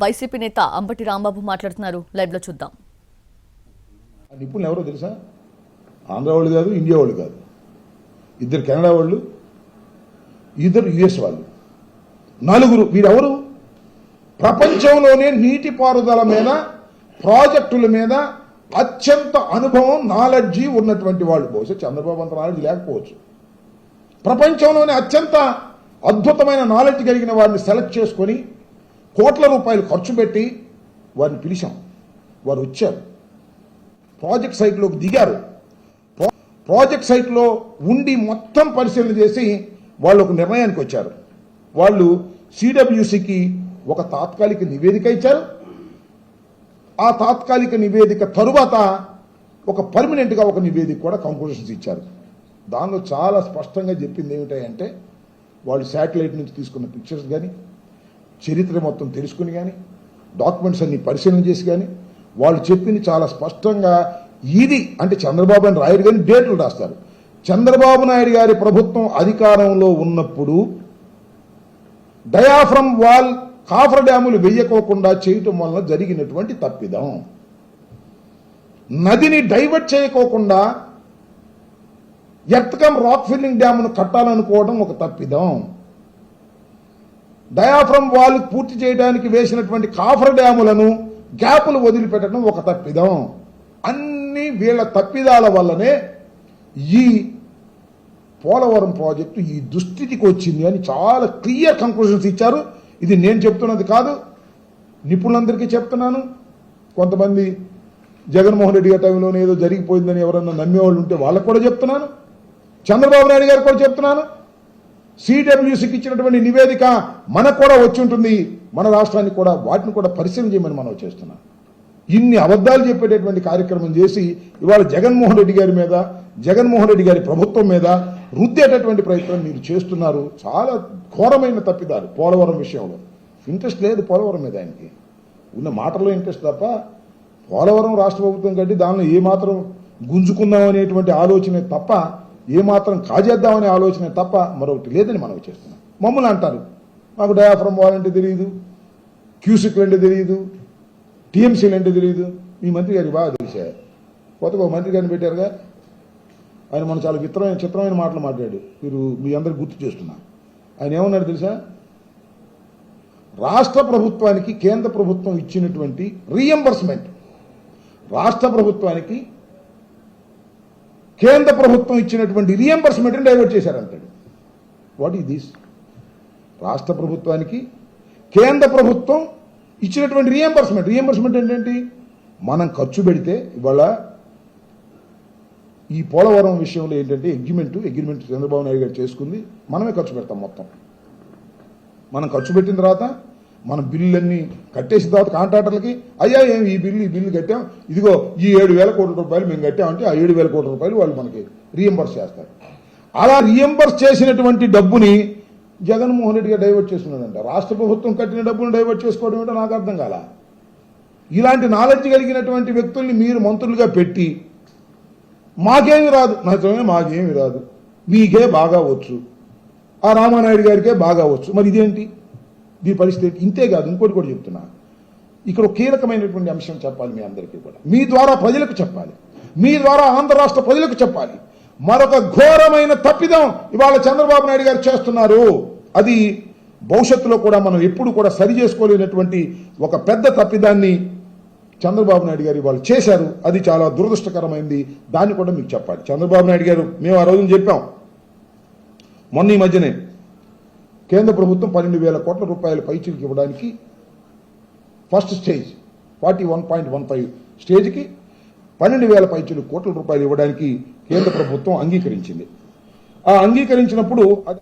YCP నేత అంబటి రాంబాబు మాట్లాడుతున్నారు. లైవ్లో చూద్దాం నిపుణులు ఎవరో తెలుసా? ఆంధ్ర వాళ్ళు కాదు ఇండియా వాళ్ళు కాదు. ఇద్దరు కెనడా వాళ్ళు ఇద్దరు యుఎస్ వాళ్ళు. నలుగురు వీరెవరు ప్రపంచంలోనే నీటిపారుదల మీద ప్రాజెక్టుల మీద అత్యంత అనుభవం నాలెడ్జి ఉన్నటువంటి వాళ్ళు. బహుశా చంద్రబాబు అంత నాలెడ్జ్ లేకపోవచ్చు. ప్రపంచంలోనే అత్యంత అద్భుతమైన నాలెడ్జ్ కలిగిన వారిని సెలెక్ట్ చేసుకొని కోట్ల రూపాయలు ఖర్చు పెట్టి వారిని పిలిచాం. వారు వచ్చారు. ప్రాజెక్ట్ సైట్లోకి దిగారు. ప్రాజెక్ట్ సైట్లో ఉండి మొత్తం పరిశీలన చేసి వాళ్ళు ఒక నిర్ణయానికి వచ్చారు. వాళ్ళు సిడబ్ల్యూసికి ఒక తాత్కాలిక నివేదిక ఇచ్చారు. ఆ తాత్కాలిక నివేదిక తరువాత ఒక పర్మనెంట్గా ఒక నివేదిక కూడా కంక్లూషన్స్ ఇచ్చారు. దానిలో చాలా స్పష్టంగా చెప్పింది ఏమిటంటే వాళ్ళు శాటిలైట్ నుంచి తీసుకున్న పిక్చర్స్ కానీ చరిత్ర మొత్తం తెలుసుకుని కానీ డాక్యుమెంట్స్ అన్ని పరిశీలన చేసి కానీ వాళ్ళు చెప్పింది చాలా స్పష్టంగా ఇది అంటే చంద్రబాబు అని రాయరు కానీ డేట్లు రాస్తారు. చంద్రబాబు నాయుడు గారి ప్రభుత్వం అధికారంలో ఉన్నప్పుడు డయాఫ్రమ్ వాల్ కాఫర్ డ్యాములు వెయ్యకోకుండా చేయటం వలన జరిగినటువంటి తప్పిదం. నదిని డైవర్ట్ చేయకోకుండా ఎర్త్కమ్ రాక్ ఫిల్లింగ్ డ్యామ్ను కట్టాలనుకోవడం ఒక తప్పిదం. డయాఫ్రమ్ వాల్ పూర్తి చేయడానికి వేసినటువంటి కాఫర్ డ్యాములను గ్యాపులు వదిలిపెట్టడం ఒక తప్పిదం. అన్ని వీళ్ళ తప్పిదాల వల్లనే ఈ పోలవరం ప్రాజెక్టు ఈ దుస్థితికి వచ్చింది అని చాలా క్లియర్ కంక్లూషన్స్ ఇచ్చారు. ఇది నేను చెప్తున్నది కాదు నిపుణులందరికీ చెప్తున్నాను. కొంతమంది జగన్మోహన్ రెడ్డి గారి టైంలోనే ఏదో జరిగిపోయిందని ఎవరన్నా నమ్మేవాళ్ళు ఉంటే వాళ్ళకు కూడా చెప్తున్నాను. చంద్రబాబు నాయుడు గారికి కూడా చెప్తున్నాను. సిడబ్ల్యూసీకి ఇచ్చినటువంటి నివేదిక మనకు కూడా వచ్చి ఉంటుంది. మన రాష్ట్రానికి కూడా వాటిని కూడా పరిశీలన చేయమని మనం చేస్తున్నాం. ఇన్ని అబద్ధాలు చెప్పేటటువంటి కార్యక్రమం చేసి ఇవాళ జగన్మోహన్ రెడ్డి గారి మీద జగన్మోహన్ రెడ్డి గారి ప్రభుత్వం మీద రుద్దేటటువంటి ప్రయత్నం మీరు చేస్తున్నారు. చాలా ఘోరమైన తప్పిదారు పోలవరం విషయంలో. ఇంట్రెస్ట్ లేదు పోలవరం మీద ఆయనకి. ఉన్న మాటల్లో ఇంట్రెస్ట్ తప్ప పోలవరం రాష్ట్ర ప్రభుత్వం కట్టి దానిలో ఏమాత్రం గుంజుకుందాం అనేటువంటి ఆలోచనే తప్ప ఏమాత్రం కాజేద్దామనే ఆలోచన తప్ప మరొకటి లేదని మనం చేస్తున్నాం. మమ్మల్ని అంటారు. మాకు డయాఫ్రమ్ వాలంటే తెలియదు క్యూసిక్లు అంటే తెలియదు టీఎంసీలు అంటే తెలియదు మీ మంత్రి గారికి బాగా తెలిసా కొత్తగా ఒక మంత్రి గారిని పెట్టారుగా. ఆయన మనం చాలా విత్రమైన చిత్రమైన మాటలు మాట్లాడు మీరు మీ అందరికి గుర్తు చేస్తున్నా. ఆయన ఏమన్నాడు తెలుసా? రాష్ట్ర ప్రభుత్వానికి కేంద్ర ప్రభుత్వం ఇచ్చినటువంటి రీఎంబర్స్మెంట్ రాష్ట్ర ప్రభుత్వానికి కేంద్ర ప్రభుత్వం ఇచ్చినటువంటి రీఎంబర్స్మెంట్ని డైవర్ట్ చేశారంటాడు. వాట్ ఈ దిస్ రాష్ట్ర ప్రభుత్వానికి కేంద్ర ప్రభుత్వం ఇచ్చినటువంటి రీఎంబర్స్మెంట్ రీఎంబర్స్మెంట్ ఏంటంటే మనం ఖర్చు పెడితే ఇవాళ ఈ పోలవరం విషయంలో ఏంటంటే అగ్రిమెంట్ అగ్రిమెంట్ చంద్రబాబు నాయుడు గారు చేసుకుంది. మనమే ఖర్చు పెడతాం మొత్తం. మనం ఖర్చు పెట్టిన తర్వాత మన బిల్లులన్నీ కట్టేసిన తర్వాత కాంట్రాక్టర్లకి అయ్యా ఏం ఈ బిల్లు ఈ బిల్లు కట్టాం. ఇదిగో ఈ ఏడు వేల కోట్ల రూపాయలు మేము కట్టామంటే ఆ ఏడు వేల కోట్ల రూపాయలు వాళ్ళు మనకి రీఎంబర్స్ చేస్తారు. అలా రీఎంబర్స్ చేసినటువంటి డబ్బుని జగన్మోహన్ రెడ్డిగా డైవర్ట్ చేస్తున్నాడంట. రాష్ట్ర ప్రభుత్వం కట్టిన డబ్బును డైవర్ట్ చేసుకోవడం ఏంటో నాకు అర్థం కాల. ఇలాంటి నాలెడ్జ్ కలిగినటువంటి వ్యక్తుల్ని మీరు మంత్రులుగా పెట్టి మాకేమి రాదు. నిజమే మాకేమి రాదు. మీకే బాగా వచ్చు. ఆ రామానాయుడు గారికే బాగా వచ్చు. మరి ఇదేంటి? దీని పరిస్థితి ఇంతే కాదు ఇంకోటి కూడా చెప్తున్నా. ఇక్కడ కీలకమైనటువంటి అంశం చెప్పాలి మీ అందరికీ కూడా. మీ ద్వారా ప్రజలకు చెప్పాలి. మీ ద్వారా ఆంధ్ర రాష్ట్ర ప్రజలకు చెప్పాలి. మరొక ఘోరమైన తప్పిదం ఇవాళ చంద్రబాబు నాయుడు గారు చేస్తున్నారు. అది భవిష్యత్తులో కూడా మనం ఎప్పుడు కూడా సరి చేసుకోలేనటువంటి ఒక పెద్ద తప్పిదాన్ని చంద్రబాబు నాయుడు గారు ఇవాళ చేశారు. అది చాలా దురదృష్టకరమైంది. దాన్ని కూడా మీకు చెప్పాలి. చంద్రబాబు నాయుడు గారు మేము ఆ రోజున చెప్పాం. మొన్న ఈ మధ్యనే కేంద్ర ప్రభుత్వం పన్నెండు వేల కోట్ల రూపాయల పైచీలకు ఇవ్వడానికి first stage forty one point one five స్టేజ్కి పన్నెండు వేల పైచీలు కోట్ల రూపాయలు ఇవ్వడానికి కేంద్ర ప్రభుత్వం అంగీకరించింది. ఆ అంగీకరించినప్పుడు అది